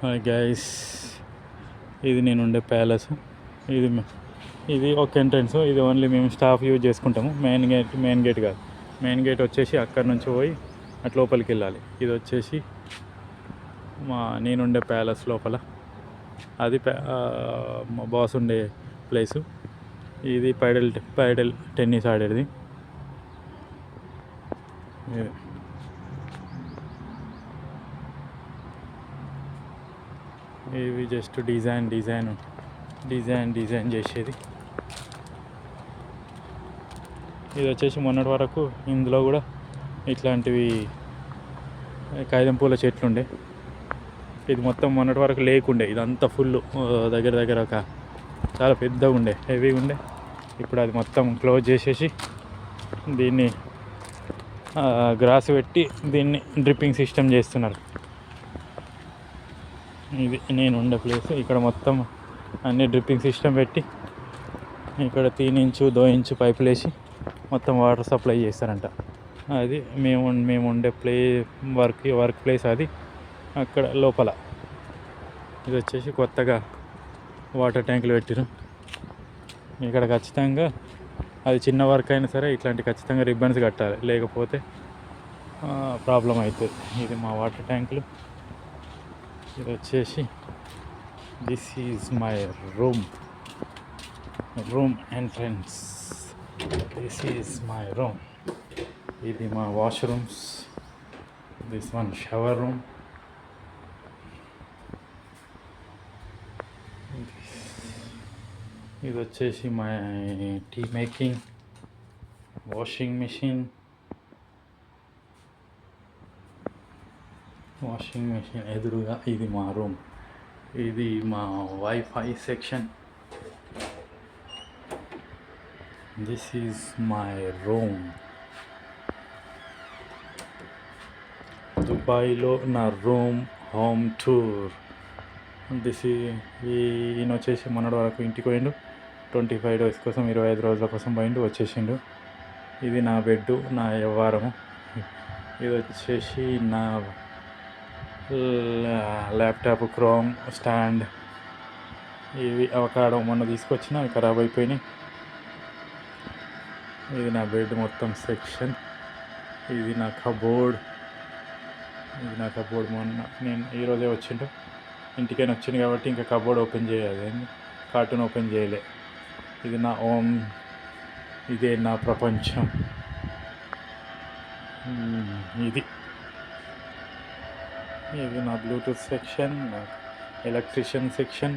Hi guys ఇది నేను ఉండే ప్యాలెస్ ఇది ఇది ఒక ఎంట్రన్స్ ఇది ఓన్లీ మేము స్టాఫ్ యూజ్ చేసుకుంటాము. మెయిన్ గేట్ మెయిన్ గేట్ కాదు. మెయిన్ గేట్ వచ్చేసి అక్కడ నుంచి పోయి అటు లోపలికి వెళ్ళాలి. ఇది వచ్చేసి మా నేనుండే ప్యాలెస్ లోపల. అది మా బాస్ ఉండే ప్లేసు ఇది పైడల్ పైడల్ టెన్నిస్ ఆడేది. ఇది. ఇవి just design design design design చేసేది. ఇది వచ్చేసి మొన్నటి వరకు ఇందులో కూడా ఇట్లాంటివి కాగితం పూల చెట్లు ఉండే. ఇది మొత్తం మొన్నటి వరకు లేకుండే ఇదంతా ఫుల్ దగ్గర దగ్గర ఒక చాలా పెద్దగా ఉండే హెవీగా ఉండే. ఇప్పుడు అది మొత్తం క్లోజ్ చేసేసి దీన్ని గ్రాస్ పెట్టి దీన్ని డ్రిప్పింగ్ సిస్టమ్ చేస్తున్నారు. ఇది నేను ఉండే ప్లేస్ ఇక్కడ మొత్తం అన్ని డ్రిప్పింగ్ సిస్టమ్ పెట్టి ఇక్కడ తీనించు దోయించు దో ఇంచు పైపులు వేసి మొత్తం వాటర్ సప్లై చేస్తారంట. అది మేము మేము ఉండే ప్లే వర్క్ వర్క్ ప్లేస్ అది అక్కడ లోపల. ఇది వచ్చేసి కొత్తగా వాటర్ ట్యాంకులు పెట్టిరు ఇక్కడ ఖచ్చితంగా అది చిన్న వర్క్ అయినా సరే ఇట్లాంటి ఖచ్చితంగా రిబ్బన్స్ కట్టాలి. లేకపోతే ప్రాబ్లం అవుతుంది ఇది మా వాటర్ ట్యాంకులు ఇది వచ్చేసి this is my room room entrance this is my room ఇది మా washrooms this one shower room ఇది వచ్చేసి my tea making washing machine washing machine ఎదురుగా ఇది మా రూమ్. ఇది మా wifi section. This is my room దుబాయ్లో నా రూమ్ హోమ్ టూర్ దిస్ ఈయన వచ్చేసి మొన్నటి వరకు ఇంటికి పోయిండు. ట్వంటీ ఫైవ్ డేస్ కోసం ఇరవై ఐదు రోజుల కోసం పోయిండు వచ్చేసిండు. ఇది నా బెడ్ నా వ్యవహారము. ఇది వచ్చేసి నా ల్యాప్టాప్ క్రోమ్ స్టాండ్ ఇవి అవకాడో మొన్న తీసుకొచ్చిన అవి ఖరాబ్ అయిపోయినాయి ఇది నా బెడ్ మొత్తం సెక్షన్. ఇది నా కబోర్డ్. ఇది నా కబోర్డ్ మొన్న. నేను ఈరోజే వచ్చిండు. ఇంటికైనా వచ్చింది కాబట్టి ఇంకా కబోర్డ్ ఓపెన్ చేయాలి. కార్టూన్ ఓపెన్ చేయలే. ఇది నా ఓమ్. ఇదే నా ప్రపంచం. ఇది. ఇది నా బ్లూటూత్ సెక్షన్ నా ఎలక్ట్రిషియన్ సెక్షన్